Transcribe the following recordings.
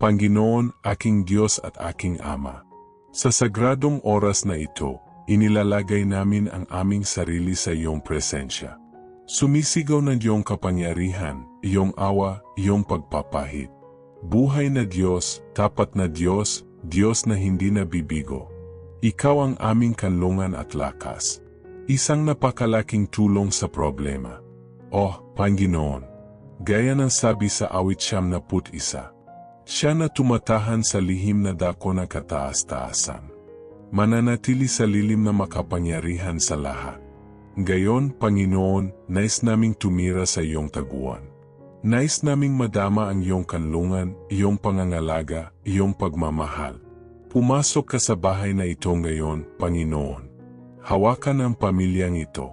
Panginoon, aking Diyos at aking Ama. Sa sagradong oras na ito, inilalagay namin ang aming sarili sa iyong presensya. Sumisigaw ng iyong kapangyarihan, iyong awa, iyong pagpapahid. Buhay na Diyos, tapat na Diyos, Diyos na hindi nabibigo. Ikaw ang aming kanlungan at lakas. Isang napakalaking tulong sa problema. Oh, Panginoon! Gaya ng sabi sa awit siyam na put isa. Siya na tumatahan sa lihim na dako na kataas-taasan. Mananatili sa lilim na makapangyarihan sa lahat. Gayon, Panginoon, nais naming tumira sa iyong taguan. Nais naming madama ang iyong kanlungan, iyong pangangalaga, iyong pagmamahal. Pumasok ka sa bahay na ito ngayon, Panginoon. Hawakan ang pamilyang ito.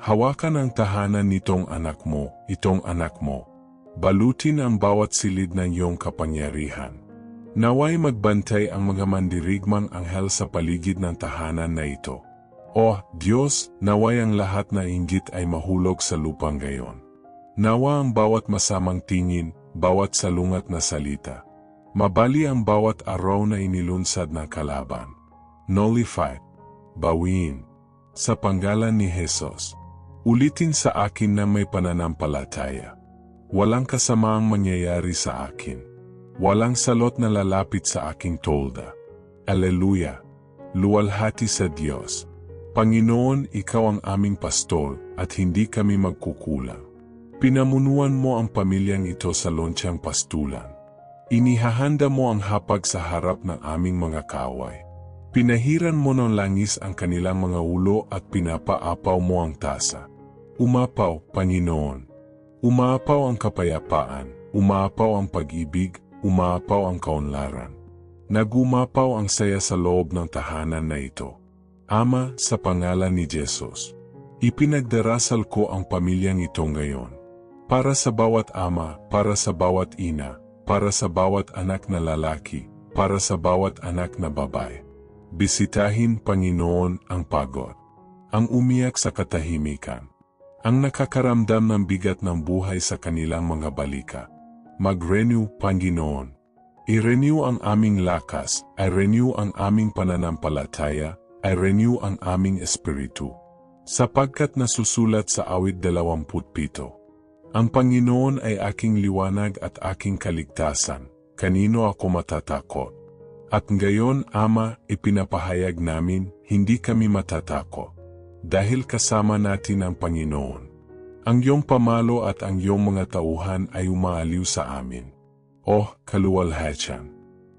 Hawakan ang tahanan nitong anak mo, itong anak mo. Balutin ang bawat silid ng iyong kapangyarihan. Naway magbantay ang mga mandirigmang anghel sa paligid ng tahanan na ito. O Diyos, naway ang lahat na inggit ay mahulog sa lupang gayon. Nawa ang bawat masamang tingin, bawat salungat na salita. Mabali ang bawat araw na inilunsad na kalaban. Nullified. Bawiin. Sa panggalan ni Jesus. Ulitin sa akin na may pananampalataya. Walang kasamaang mangyayari sa akin. Walang salot na lalapit sa aking tolda. Aleluya. Luwalhati sa Diyos. Panginoon, Ikaw ang aming pastol at hindi kami magkukulang. Pinamunuan mo ang pamilyang ito sa lonsyang pastulan. Inihahanda mo ang hapag sa harap ng aming mga kaway. Pinahiran mo ng langis ang kanilang mga ulo at pinapaapaw mo ang tasa. Umapaw, Panginoon. Umapaw ang kapayapaan, umapaw ang pag-ibig, umapaw ang kaunlaran. Nagumapaw ang saya sa loob ng tahanan na ito. Ama, sa pangalan ni Jesus, ipinagdarasal ko ang pamilyang ito ngayon. Para sa bawat ama, para sa bawat ina, para sa bawat anak na lalaki, para sa bawat anak na babae. Bisitahin, Panginoon, ang pagod. Ang umiyak sa katahimikan. Ang nakakaramdam ng bigat ng buhay sa kanilang mga balika. Mag-renew, Panginoon. I-renew ang aming lakas, ay renew ang aming pananampalataya, ay renew ang aming espiritu. Sapagkat nasusulat sa awit 27. Ang Panginoon ay aking liwanag at aking kaligtasan, kanino ako matatakot. At ngayon, Ama, ipinapahayag namin, hindi kami matatakot. Dahil kasama natin ang Panginoon. Ang iyong pamalo at ang iyong mga tauhan ay umaaliw sa amin. Oh, kaluwalhatian!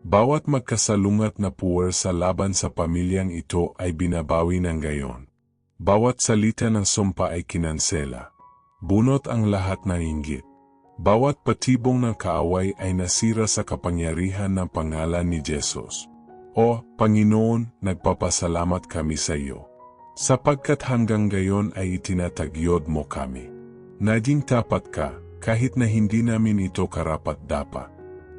Bawat magkasalungat na puwer sa laban sa pamilyang ito ay binabawi ng gayon. Bawat salita ng sumpa ay kinansela. Bunot ang lahat ng inggit. Bawat patibong ng kaaway ay nasira sa kapangyarihan ng pangalan ni Jesus. O, Panginoon, nagpapasalamat kami sa iyo. Sapagkat hanggang gayon ay itinatagyod mo kami. Naging tapat ka, kahit na hindi namin ito karapat-dapat.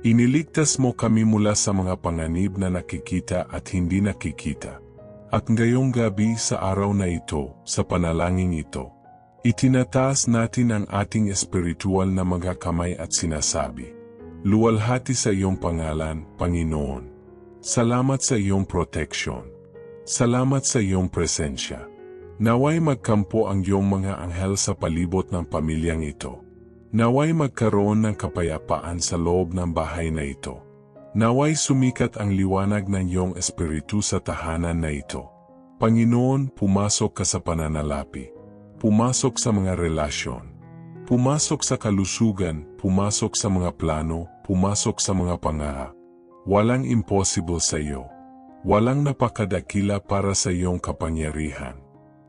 Iniligtas mo kami mula sa mga panganib na nakikita at hindi nakikita. At ngayong gabi sa araw na ito, sa panalangin ito, Itinataas natin ang ating espiritual na mga kamay at sinasabi, Luwalhati sa iyong pangalan, Panginoon. Salamat sa iyong protection. Salamat sa iyong presensya. Naway magkampo ang iyong mga anghel sa palibot ng pamilyang ito. Naway magkaroon ng kapayapaan sa loob ng bahay na ito. Naway sumikat ang liwanag ng iyong espiritu sa tahanan na ito. Panginoon, pumasok ka sa pananalapi pumasok sa mga relasyon, pumasok sa kalusugan, pumasok sa mga plano, pumasok sa mga pangaha. Walang impossible sa iyo. Walang napakadakila para sa iyong kapangyarihan.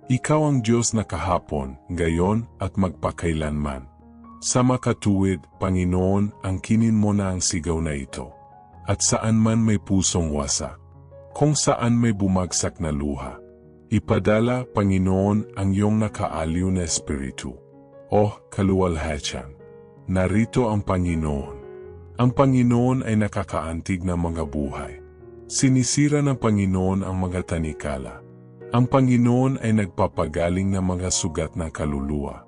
Ikaw ang Diyos na kahapon, gayon at magpakailanman. Sa makatuwid, Panginoon, ang kinin mo na ang sigaw na ito. At saan man may pusong wasak. Kung saan may bumagsak na luha Ipadala, Panginoon, ang iyong nakaaliw na espiritu. O kaluwalhatian, narito ang Panginoon. Ang Panginoon ay nakakaantig ng mga buhay. Sinisira ng Panginoon ang mga tanikala. Ang Panginoon ay nagpapagaling ng mga sugat ng kaluluwa.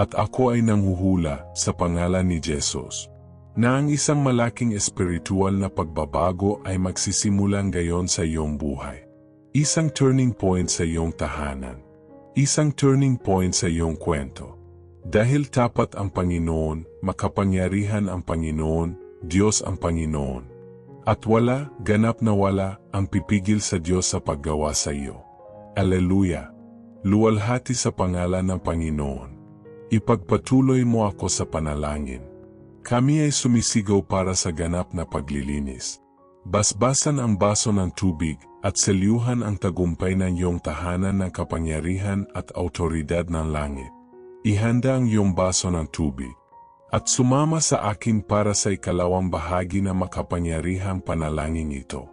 At ako ay nanghuhula sa pangalan ni Jesus. na ang isang malaking espiritual na pagbabago ay magsisimulan gayon sa iyong buhay. Isang turning point sa iyong tahanan. Isang turning point sa iyong kwento. Dahil tapat ang Panginoon, makapangyarihan ang Panginoon, Diyos ang Panginoon. At wala, ganap na wala, ang pipigil sa Diyos sa paggawa sa iyo. Aleluya! Luwalhati sa pangalan ng Panginoon. Ipagpatuloy mo ako sa panalangin. Kami ay sumisigaw para sa ganap na paglilinis. Basbasan ang baso ng tubig at selyuhan ang tagumpay ng iyong tahanan ng kapangyarihan at autoridad ng langit. Ihanda ang iyong baso ng tubig at sumama sa akin para sa ikalawang bahagi na makapangyarihang panalangin ito.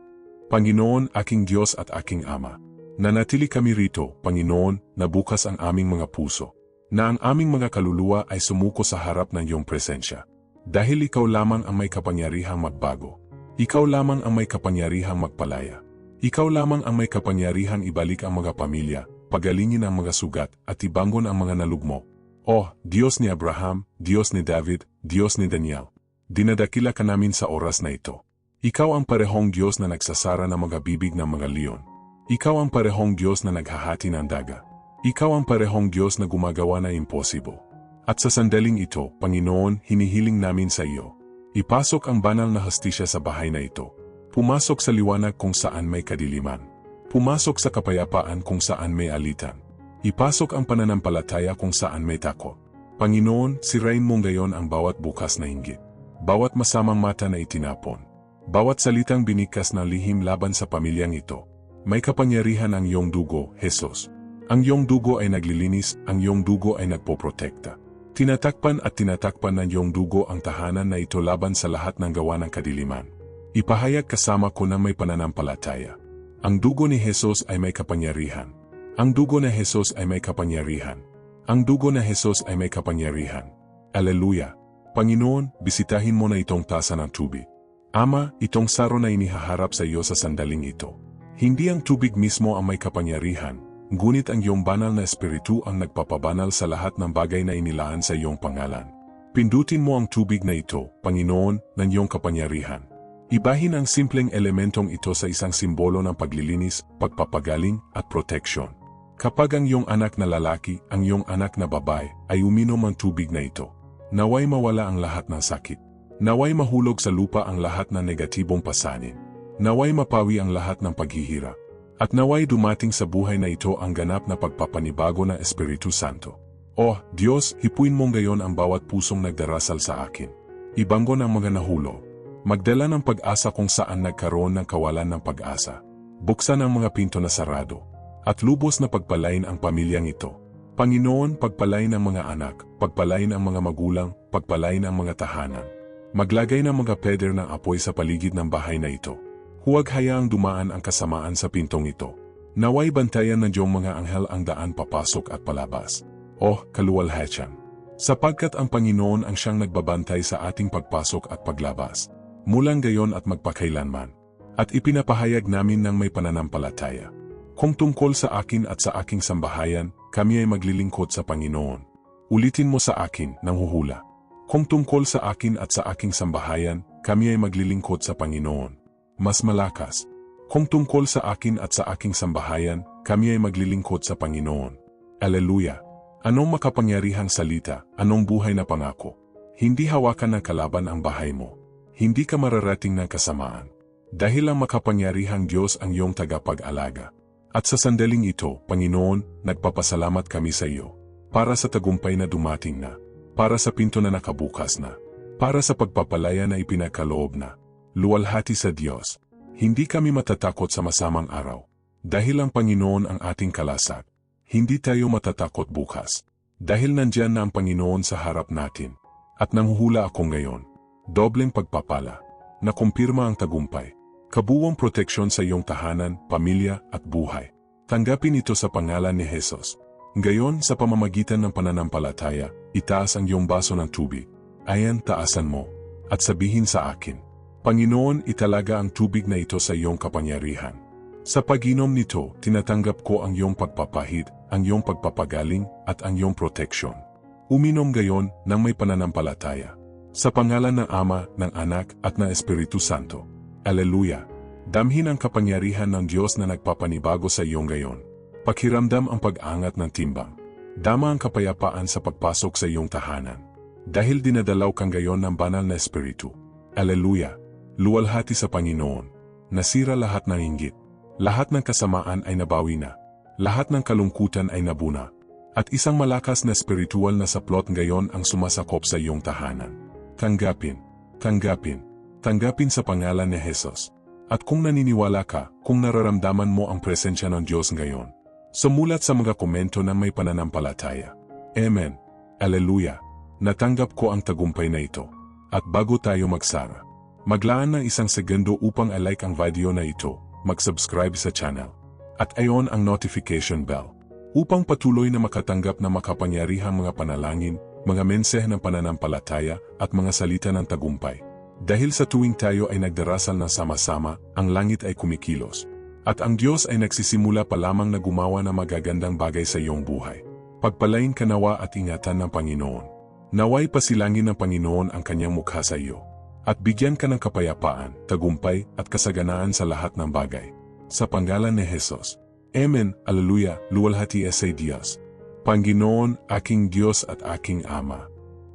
Panginoon, aking Diyos at aking Ama, nanatili kami rito, Panginoon, na bukas ang aming mga puso, na ang aming mga kaluluwa ay sumuko sa harap ng iyong presensya. Dahil ikaw lamang ang may kapangyarihang magbago. Ikaw lamang ang may kapangyarihang magpalaya. Ikaw lamang ang may kapangyarihang ibalik ang mga pamilya, pagalingin ang mga sugat, at ibangon ang mga nalugmo. Oh, Diyos ni Abraham, Diyos ni David, Diyos ni Daniel. Dinadakila ka namin sa oras na ito. Ikaw ang parehong Diyos na nagsasara ng mga bibig ng mga leon. Ikaw ang parehong Diyos na naghahati ng daga. Ikaw ang parehong Diyos na gumagawa na impossible. At sa sandaling ito, Panginoon, hinihiling namin sa iyo. Ipasok ang banal na hastisya sa bahay na ito. Pumasok sa liwanag kung saan may kadiliman. Pumasok sa kapayapaan kung saan may alitan. Ipasok ang pananampalataya kung saan may takot. Panginoon, sirain mong gayon ang bawat bukas na inggit. Bawat masamang mata na itinapon. Bawat salitang binikas na lihim laban sa pamilyang ito. May kapangyarihan ang iyong dugo, Jesus. Ang iyong dugo ay naglilinis, ang iyong dugo ay nagpoprotekta. Tinatakpan at tinatakpan ng iyong dugo ang tahanan na ito laban sa lahat ng gawa ng kadiliman. Ipahayag kasama ko na may pananampalataya. Ang dugo ni Jesus ay may kapangyarihan. Ang dugo na Jesus ay may kapangyarihan. Ang dugo na Jesus ay may kapangyarihan. Aleluya! Panginoon, bisitahin mo na itong tasa ng tubig. Ama, itong saro na inihaharap sa iyo sa sandaling ito. Hindi ang tubig mismo ang may kapangyarihan, Ngunit ang iyong banal na espiritu ang nagpapabanal sa lahat ng bagay na inilaan sa iyong pangalan. Pindutin mo ang tubig na ito, Panginoon, ng iyong kapangyarihan. Ibahin ang simpleng elementong ito sa isang simbolo ng paglilinis, pagpapagaling, at protection. Kapag ang iyong anak na lalaki, ang iyong anak na babae, ay uminom ang tubig na ito, naway mawala ang lahat ng sakit. Naway mahulog sa lupa ang lahat ng negatibong pasanin. Naway mapawi ang lahat ng paghihirap. At naway dumating sa buhay na ito ang ganap na pagpapanibago ng Espiritu Santo. Oh, Diyos, hipuin mong gayon ang bawat pusong nagdarasal sa akin. Ibanggo ng mga nahulo. Magdala ng pag-asa kung saan nagkaroon ng kawalan ng pag-asa. Buksan ang mga pinto na sarado. At lubos na pagpalain ang pamilyang ito. Panginoon, pagpalain ang mga anak, pagpalain ang mga magulang, pagpalain ang mga tahanan. Maglagay ng mga peder ng apoy sa paligid ng bahay na ito. Huwag hayaang dumaan ang kasamaan sa pintong ito. Naway bantayan ng Diyong mga anghel ang daan papasok at palabas. Oh, kaluwalhatian! Sapagkat ang Panginoon ang siyang nagbabantay sa ating pagpasok at paglabas. Mulang gayon at magpakailanman. At ipinapahayag namin ng may pananampalataya. Kung tungkol sa akin at sa aking sambahayan, kami ay maglilingkod sa Panginoon. Ulitin mo sa akin, nang huhula. Kung tungkol sa akin at sa aking sambahayan, kami ay maglilingkod sa Panginoon mas malakas. Kung tungkol sa akin at sa aking sambahayan, kami ay maglilingkod sa Panginoon. Aleluya! Anong makapangyarihang salita, anong buhay na pangako? Hindi hawakan ng kalaban ang bahay mo. Hindi ka mararating ng kasamaan. Dahil ang makapangyarihang Diyos ang iyong tagapag-alaga. At sa sandaling ito, Panginoon, nagpapasalamat kami sa iyo. Para sa tagumpay na dumating na. Para sa pinto na nakabukas na. Para sa pagpapalaya na ipinakaloob na luwalhati sa Diyos. Hindi kami matatakot sa masamang araw. Dahil ang Panginoon ang ating kalasag. Hindi tayo matatakot bukas. Dahil nandyan na ang Panginoon sa harap natin. At nanghuhula ako ngayon. Dobleng pagpapala. Nakumpirma ang tagumpay. Kabuwang proteksyon sa iyong tahanan, pamilya at buhay. Tanggapin ito sa pangalan ni Jesus. Ngayon sa pamamagitan ng pananampalataya, itaas ang iyong baso ng tubig. Ayan taasan mo. At sabihin sa akin, Panginoon, italaga ang tubig na ito sa iyong kapangyarihan. Sa paginom nito, tinatanggap ko ang iyong pagpapahid, ang iyong pagpapagaling, at ang iyong proteksyon. Uminom gayon nang may pananampalataya. Sa pangalan ng Ama, ng Anak, at ng Espiritu Santo. Aleluya! Damhin ang kapangyarihan ng Diyos na nagpapanibago sa iyong gayon. Pakiramdam ang pag-angat ng timbang. Dama ang kapayapaan sa pagpasok sa iyong tahanan. Dahil dinadalaw kang gayon ng banal na Espiritu. Aleluya! Luwalhati sa Panginoon. Nasira lahat ng inggit. Lahat ng kasamaan ay nabawi na. Lahat ng kalungkutan ay nabuna. At isang malakas na spiritual na saplot ngayon ang sumasakop sa iyong tahanan. Tanggapin, tanggapin, tanggapin sa pangalan ni Jesus. At kung naniniwala ka, kung nararamdaman mo ang presensya ng Diyos ngayon, sumulat sa mga komento na may pananampalataya. Amen. Aleluya. Natanggap ko ang tagumpay na ito. At bago tayo magsara, maglaan ng isang segundo upang i-like ang video na ito, mag-subscribe sa channel, at ayon ang notification bell, upang patuloy na makatanggap ng makapangyarihang mga panalangin, mga mensahe ng pananampalataya at mga salita ng tagumpay. Dahil sa tuwing tayo ay nagdarasal na sama-sama, ang langit ay kumikilos. At ang Diyos ay nagsisimula pa lamang na gumawa ng magagandang bagay sa iyong buhay. Pagpalain ka nawa at ingatan ng Panginoon. Naway pasilangin ng Panginoon ang kanyang mukha sa iyo. At bigyan ka ng kapayapaan, tagumpay at kasaganaan sa lahat ng bagay. Sa pangalan ni Jesus. Amen, Alleluia, luwalhati sa Diyos. Panginoon, aking Diyos at aking Ama.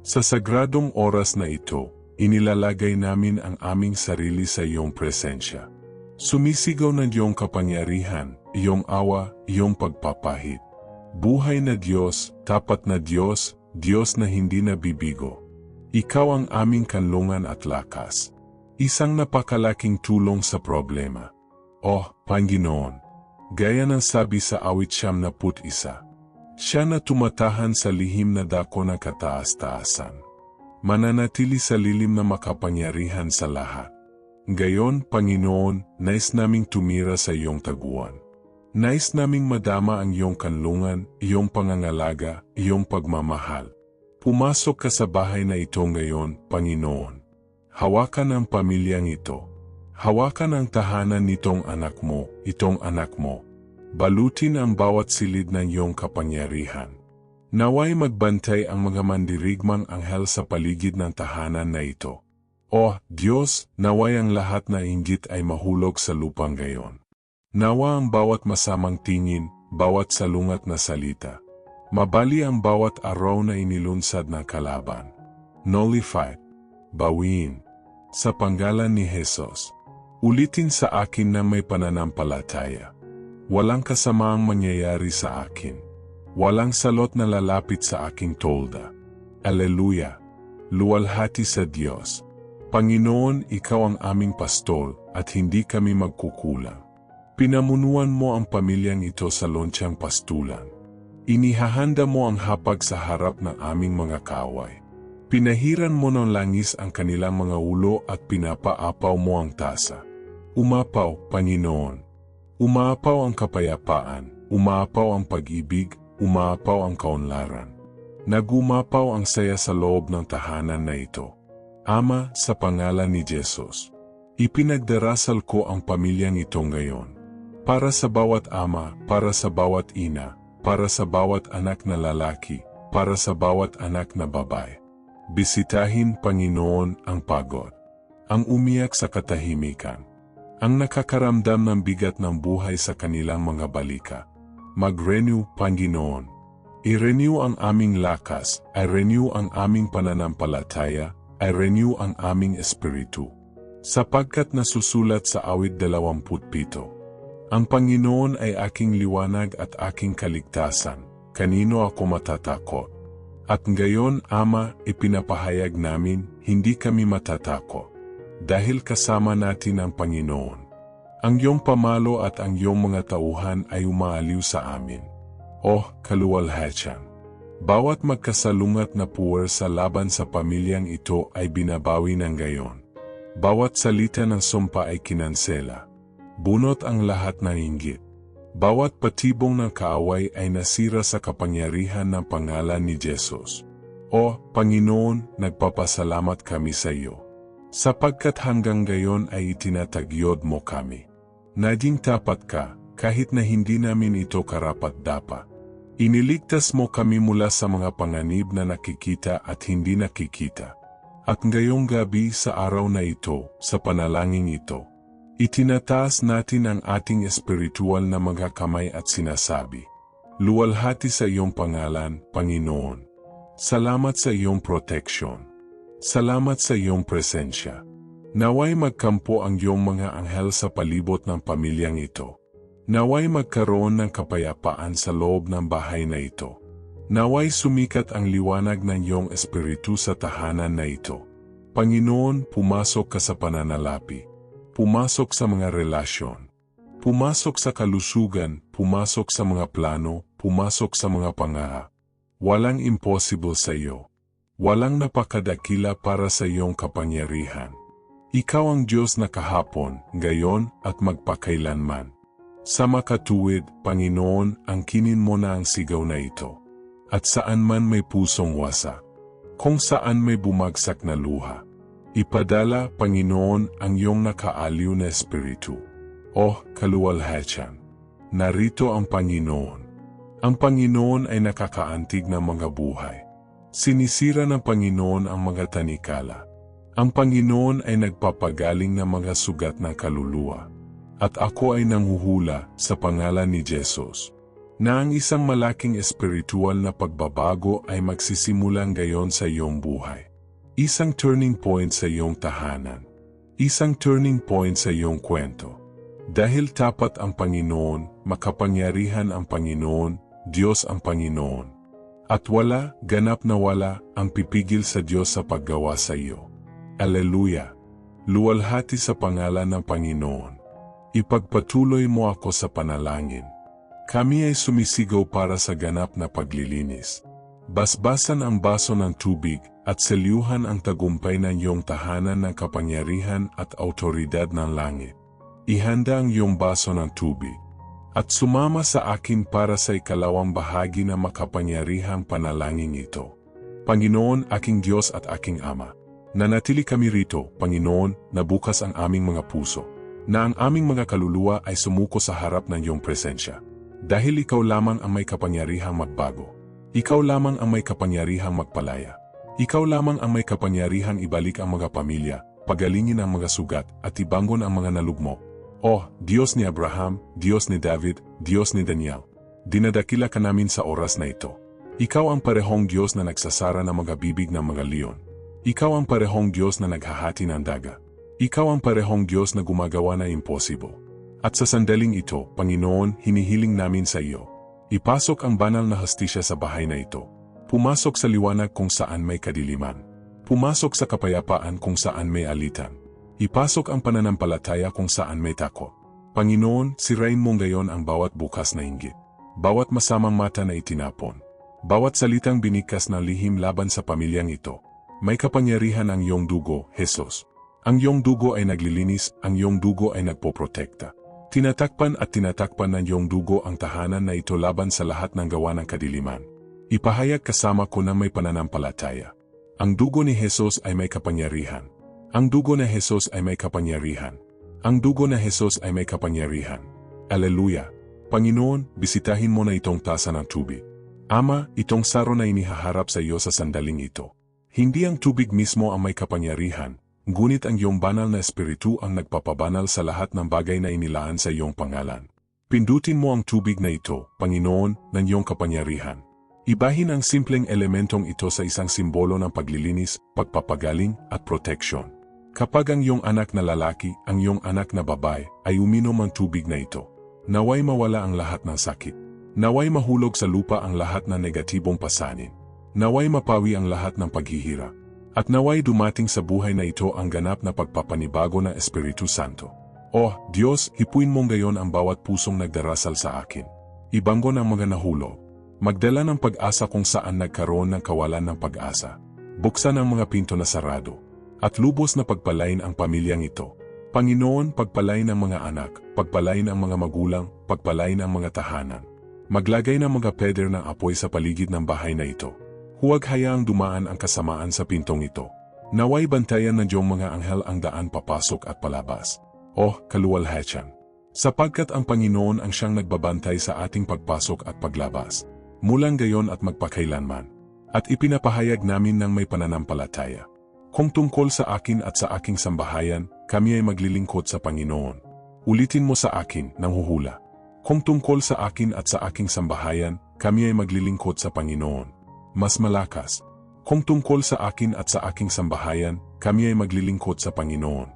Sa sagradong oras na ito, inilalagay namin ang aming sarili sa iyong presensya. Sumisigaw ng iyong kapangyarihan, iyong awa, iyong pagpapahit. Buhay na Diyos, tapat na Diyos, Diyos na hindi nabibigo. Ikaw ang aming kanlungan at lakas. Isang napakalaking tulong sa problema. Oh, Panginoon! Gaya ng sabi sa awit siyam na put isa. Siya na tumatahan sa lihim na dako ng kataas-taasan. Mananatili sa lilim na makapangyarihan sa lahat. Gayon, Panginoon, nais naming tumira sa iyong taguan. Nais naming madama ang iyong kanlungan, iyong pangangalaga, iyong pagmamahal. Pumasok ka sa bahay na ito ngayon, Panginoon. Hawakan ang pamilyang ito. Hawakan ang tahanan nitong anak mo, itong anak mo, Balutin ang bawat silid ng iyong kapangyarihan. Naway magbantay ang mga mandirigmang anghel sa paligid ng tahanan na ito. O Diyos, naway ang lahat na inggit ay mahulog sa lupang gayon. Nawa ang bawat masamang tingin, bawat salungat na salita. Mabali ang bawat araw na inilunsad ng kalaban. Nullified. Bawin. Sa panggalan ni Jesus. Ulitin sa akin na may pananampalataya. Walang kasamaang mangyayari sa akin. Walang salot na lalapit sa aking tolda. Aleluya! Luwalhati sa Diyos. Panginoon, Ikaw ang aming pastol at hindi kami magkukulang. Pinamunuan mo ang pamilyang ito sa lonsyang pastulan. Inihahanda mo ang hapag sa harap ng aming mga kaway. Pinahiran mo ng langis ang kanilang mga ulo at pinapaapaw mo ang tasa. Umapaw, Panginoon, Umaapaw ang kapayapaan, umaapaw ang pag-ibig, umaapaw ang kaunlaran. Nagumapaw ang saya sa loob ng tahanan na ito. Ama, sa pangalan ni Jesus, ipinagdarasal ko ang pamilyang ito ngayon. Para sa bawat ama, para sa bawat ina, para sa bawat anak na lalaki, para sa bawat anak na babae. Bisitahin, Panginoon, ang pagod. Ang umiyak sa katahimikan ang nakakaramdam ng bigat ng buhay sa kanilang mga balika. Mag-renew, Panginoon. I-renew ang aming lakas, ay renew ang aming pananampalataya, ay renew ang aming espiritu. Sapagkat nasusulat sa awit 27, Ang Panginoon ay aking liwanag at aking kaligtasan, kanino ako matatakot? At ngayon, Ama, ipinapahayag namin, hindi kami matatakot dahil kasama natin ang Panginoon. Ang iyong pamalo at ang iyong mga tauhan ay umaaliw sa amin. Oh, kaluwalhatian! Bawat magkasalungat na puwer sa laban sa pamilyang ito ay binabawi ng gayon. Bawat salita ng sumpa ay kinansela. Bunot ang lahat ng inggit. Bawat patibong ng kaaway ay nasira sa kapangyarihan ng pangalan ni Jesus. O Panginoon, nagpapasalamat kami sa iyo. Sapagkat hanggang gayon ay itinatagyod mo kami. Naging tapat ka, kahit na hindi namin ito karapat-dapat. Iniligtas mo kami mula sa mga panganib na nakikita at hindi nakikita. At ngayong gabi sa araw na ito, sa panalangin ito, itinataas natin ang ating espiritual na mga kamay at sinasabi, Luwalhati sa iyong pangalan, Panginoon. Salamat sa iyong protection. Salamat sa iyong presensya. Naway magkampo ang iyong mga anghel sa palibot ng pamilyang ito. Naway magkaroon ng kapayapaan sa loob ng bahay na ito. Naway sumikat ang liwanag ng iyong espiritu sa tahanan na ito. Panginoon, pumasok ka sa pananalapi. Pumasok sa mga relasyon. Pumasok sa kalusugan, pumasok sa mga plano, pumasok sa mga pangaha. Walang impossible sa iyo. Walang napakadakila para sa iyong kapangyarihan. Ikaw ang Diyos na kahapon, ngayon at magpakailanman. Sa makatuwid, Panginoon, ang kinin mo na ang sigaw na ito at saan man may pusong wasa. Kung saan may bumagsak na luha. Ipadala, Panginoon, ang iyong nakaaliw na espiritu. Oh, kaluwalhatian. Narito ang Panginoon. Ang Panginoon ay nakakaantig ng mga buhay. Sinisira ng Panginoon ang mga tanikala. Ang Panginoon ay nagpapagaling ng mga sugat ng kaluluwa. At ako ay nanghuhula sa pangalan ni Jesus na ang isang malaking espiritual na pagbabago ay magsisimulang gayon sa iyong buhay. Isang turning point sa iyong tahanan. Isang turning point sa iyong kwento. Dahil tapat ang Panginoon, makapangyarihan ang Panginoon, Diyos ang Panginoon. At wala, ganap na wala, ang pipigil sa Diyos sa paggawa sa iyo. Aleluya! Luwalhati sa pangalan ng Panginoon. Ipagpatuloy mo ako sa panalangin. Kami ay sumisigaw para sa ganap na paglilinis. Basbasan ang baso ng tubig at selyuhan ang tagumpay ng iyong tahanan ng kapangyarihan at autoridad ng langit. Ihanda ang iyong baso ng tubig at sumama sa akin para sa ikalawang bahagi ng makapangyarihang panalangin ito. Panginoon, aking Diyos at aking Ama, nanatili kami rito, Panginoon, na bukas ang aming mga puso, na ang aming mga kaluluwa ay sumuko sa harap ng iyong presensya. Dahil ikaw lamang ang may kapangyarihang magbago. Ikaw lamang ang may kapangyarihang magpalaya. Ikaw lamang ang may kapangyarihang ibalik ang mga pamilya, pagalingin ang mga sugat, at ibangon ang mga nalugmo. Oh, Diyos ni Abraham, Diyos ni David, Diyos ni Daniel. Dinadakila ka namin sa oras na ito. Ikaw ang parehong Diyos na nagsasara ng mga bibig ng mga leon. Ikaw ang parehong Diyos na naghahati ng daga. Ikaw ang parehong Diyos na gumagawa na impossible. At sa sandaling ito, Panginoon, hinihiling namin sa iyo. Ipasok ang banal na hastisya sa bahay na ito. Pumasok sa liwanag kung saan may kadiliman. Pumasok sa kapayapaan kung saan may alitan. Ipasok ang pananampalataya kung saan may takot. Panginoon, sirain mong gayon ang bawat bukas na inggit. Bawat masamang mata na itinapon. Bawat salitang binikas na lihim laban sa pamilyang ito. May kapangyarihan ang iyong dugo, Jesus. Ang iyong dugo ay naglilinis, ang iyong dugo ay nagpoprotekta. Tinatakpan at tinatakpan ng iyong dugo ang tahanan na ito laban sa lahat ng gawa ng kadiliman. Ipahayag kasama ko na may pananampalataya. Ang dugo ni Jesus ay may kapangyarihan. Ang dugo na Jesus ay may kapangyarihan. Ang dugo na Jesus ay may kapangyarihan. Aleluya! Panginoon, bisitahin mo na itong tasa ng tubig. Ama, itong saro na inihaharap sa iyo sa sandaling ito. Hindi ang tubig mismo ang may kapangyarihan, Ngunit ang iyong banal na espiritu ang nagpapabanal sa lahat ng bagay na inilaan sa iyong pangalan. Pindutin mo ang tubig na ito, Panginoon, ng iyong kapangyarihan. Ibahin ang simpleng elementong ito sa isang simbolo ng paglilinis, pagpapagaling, at protection. Kapag ang iyong anak na lalaki, ang iyong anak na babae, ay uminom ang tubig na ito, naway mawala ang lahat ng sakit. Naway mahulog sa lupa ang lahat ng negatibong pasanin. Naway mapawi ang lahat ng paghihirap. At naway dumating sa buhay na ito ang ganap na pagpapanibago ng Espiritu Santo. Oh, Diyos, hipuin mong gayon ang bawat pusong nagdarasal sa akin. Ibanggo ng mga nahulog. Magdala ng pag-asa kung saan nagkaroon ng kawalan ng pag-asa. Buksan ang mga pinto na sarado. At lubos na pagpalain ang pamilyang ito. Panginoon, pagpalain ang mga anak, pagpalain ang mga magulang, pagpalain ang mga tahanan. Maglagay ng mga peder ng apoy sa paligid ng bahay na ito Huwag hayaang dumaan ang kasamaan sa pintong ito. Naway bantayan ng Diyong mga anghel ang daan papasok at palabas. Oh, kaluwalhatian! Sapagkat ang Panginoon ang siyang nagbabantay sa ating pagpasok at paglabas. Mulang gayon at magpakailanman. At ipinapahayag namin ng may pananampalataya. Kung tungkol sa akin at sa aking sambahayan, kami ay maglilingkod sa Panginoon. Ulitin mo sa akin, nang huhula. Kung tungkol sa akin at sa aking sambahayan, kami ay maglilingkod sa Panginoon. Mas malakas. Kung tungkol sa akin at sa aking sambahayan, kami ay maglilingkod sa Panginoon.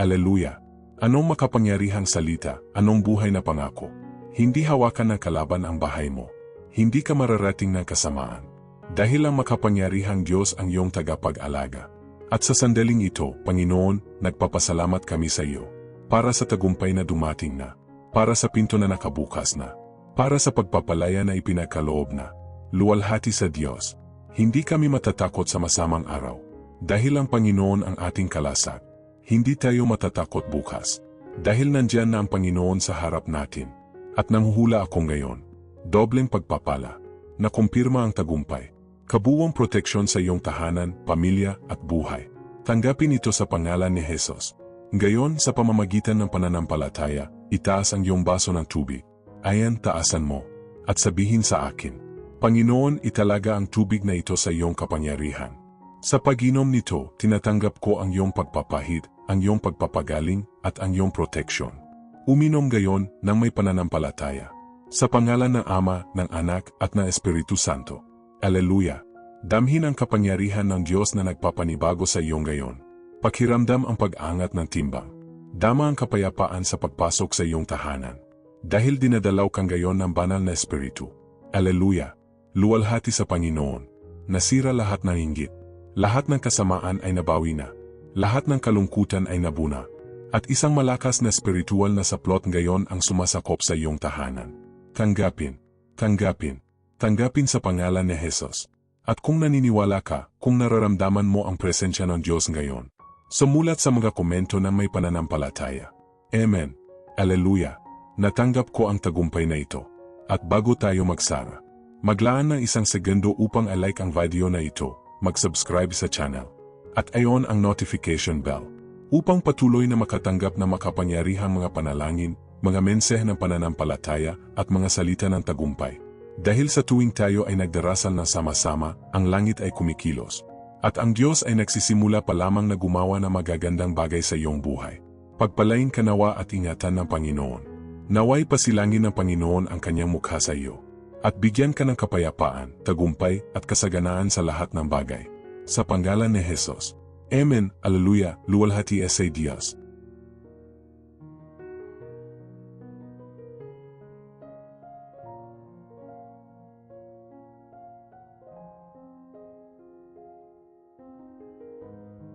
Aleluya! Anong makapangyarihang salita, anong buhay na pangako? Hindi hawakan ng kalaban ang bahay mo. Hindi ka mararating ng kasamaan. Dahil ang makapangyarihang Diyos ang iyong tagapag-alaga. At sa sandaling ito, Panginoon, nagpapasalamat kami sa iyo. Para sa tagumpay na dumating na. Para sa pinto na nakabukas na. Para sa pagpapalaya na ipinakaloob na. Luwalhati sa Diyos. Hindi kami matatakot sa masamang araw. Dahil ang Panginoon ang ating kalasag. Hindi tayo matatakot bukas. Dahil nandyan na ang Panginoon sa harap natin. At nanghuhula ako ngayon. Dobleng pagpapala. Nakumpirma ang tagumpay kabuwang proteksyon sa iyong tahanan, pamilya at buhay. Tanggapin ito sa pangalan ni Jesus. Ngayon sa pamamagitan ng pananampalataya, itaas ang iyong baso ng tubig. Ayan taasan mo. At sabihin sa akin, Panginoon italaga ang tubig na ito sa iyong kapangyarihan. Sa paginom nito, tinatanggap ko ang iyong pagpapahid, ang iyong pagpapagaling, at ang iyong proteksyon. Uminom gayon ng may pananampalataya. Sa pangalan ng Ama, ng Anak, at ng Espiritu Santo. Aleluya! Damhin ang kapangyarihan ng Diyos na nagpapanibago sa iyong gayon. Pakiramdam ang pag-angat ng timbang. Dama ang kapayapaan sa pagpasok sa iyong tahanan. Dahil dinadalaw kang gayon ng banal na espiritu. Aleluya! Luwalhati sa Panginoon. Nasira lahat ng inggit. Lahat ng kasamaan ay nabawi na. Lahat ng kalungkutan ay nabuna. At isang malakas na spiritual na saplot ngayon ang sumasakop sa iyong tahanan. Tanggapin. Tanggapin. Tanggapin sa pangalan ni Jesus. At kung naniniwala ka, kung nararamdaman mo ang presensya ng Diyos ngayon, sumulat sa mga komento na may pananampalataya. Amen. Aleluya. Natanggap ko ang tagumpay na ito. At bago tayo magsara, maglaan ng isang segundo upang i-like ang video na ito, mag-subscribe sa channel, at ayon ang notification bell, upang patuloy na makatanggap ng makapangyarihang mga panalangin, mga mensahe ng pananampalataya at mga salita ng tagumpay. Dahil sa tuwing tayo ay nagdarasal na sama-sama, ang langit ay kumikilos. At ang Diyos ay nagsisimula pa lamang na gumawa ng magagandang bagay sa iyong buhay. Pagpalain ka nawa at ingatan ng Panginoon. Naway pasilangin ng Panginoon ang kanyang mukha sa iyo. At bigyan ka ng kapayapaan, tagumpay at kasaganaan sa lahat ng bagay. Sa panggalan ni Jesus. Amen, Alleluia, luwalhati sa Diyos.